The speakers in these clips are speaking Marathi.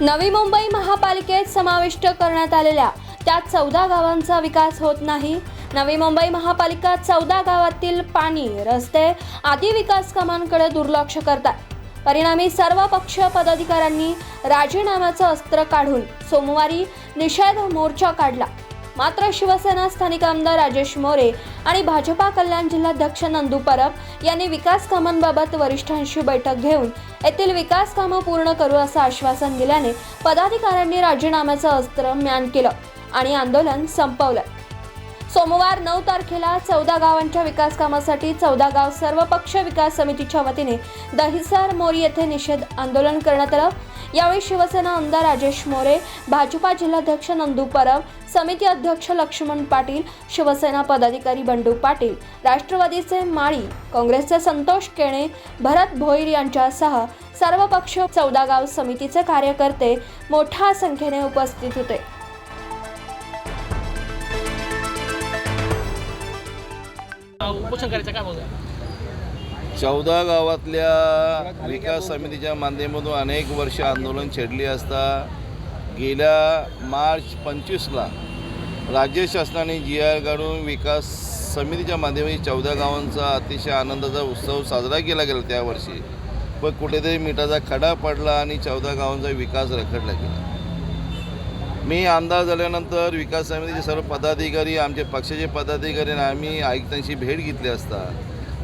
नवी मुंबई महापालिकेत समाविष्ट करण्यात आलेल्या त्या चौदा गावांचा विकास होत नाही. नवी मुंबई महापालिका चौदा गावातील पाणी रस्ते आदी विकास कामांकडे दुर्लक्ष करतात. परिणामी सर्व पक्ष पदाधिकाऱ्यांनी राजीनाम्याचं अस्त्र काढून सोमवारी निषेध मोर्चा काढला. मात्र शिवसेना स्थानिक आमदार राजेश मोरे आणि भाजपा कल्याण जिल्हाध्यक्ष नंदू परब यांनी विकास कामांबाबत वरिष्ठांशी बैठक घेऊन येथील विकास कामं पूर्ण करू असं आश्वासन दिल्याने पदाधिकाऱ्यांनी राजीनाम्याचं अस्त्र म्यान केलं आणि आंदोलन संपवलं. सोमवार नऊ तारखेला चौदा गावांच्या विकास कामासाठी चौदा गाव सर्वपक्ष विकास समितीच्या वतीने दहिसर मोरी येथे निषेध आंदोलन करण्यात आलं. यावेळी शिवसेना आमदार राजेश मोरे भाजपा जिल्हाध्यक्ष नंदू परब समिती अध्यक्ष लक्ष्मण पाटील शिवसेना पदाधिकारी बंडू पाटील राष्ट्रवादीचे माळी काँग्रेसचे संतोष केणे भरत भोईर यांच्यासह सर्व पक्ष चौदा गाव समितीचे कार्यकर्ते मोठ्या संख्येने उपस्थित होते. उपोषण करायचं काय चौदा गावातल्या विकास समितीच्या माध्यमातून अनेक वर्ष आंदोलन छेडली असता गेल्या मार्च पंचवीसला राज्य शासनाने जी आर काढून विकास समितीच्या माध्यमातून चौदा गावांचा अतिशय आनंदाचा उत्सव साजरा केला गेला त्यावर्षी पण कुठेतरी मिठाचा खडा पडला आणि चौदा गावांचा विकास रखडला गेला. मी आमदार झाल्यानंतर विकास समितीचे सर्व पदाधिकारी आमचे पक्षाचे पदाधिकारी आणि आम्ही आयुक्तांशी भेट घेतली असता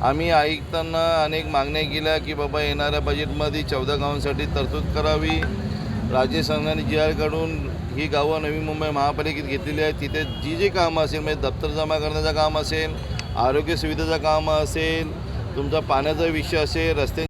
आम्ही आयुक्तांना अनेक मागण्या केल्या की बाबा येणाऱ्या बजेटमध्ये चौदा गावांसाठी तरतूद करावी. राज्य शासनाने जी आर काढून ही गावं नवी मुंबई महापालिकेत घेतलेली आहेत. तिथे जी जी कामं असेल म्हणजे दप्तर जमा करण्याचं काम असेल आरोग्य सुविधेचं काम असेल तुमचा पाण्याचा विषय असेल रस्ते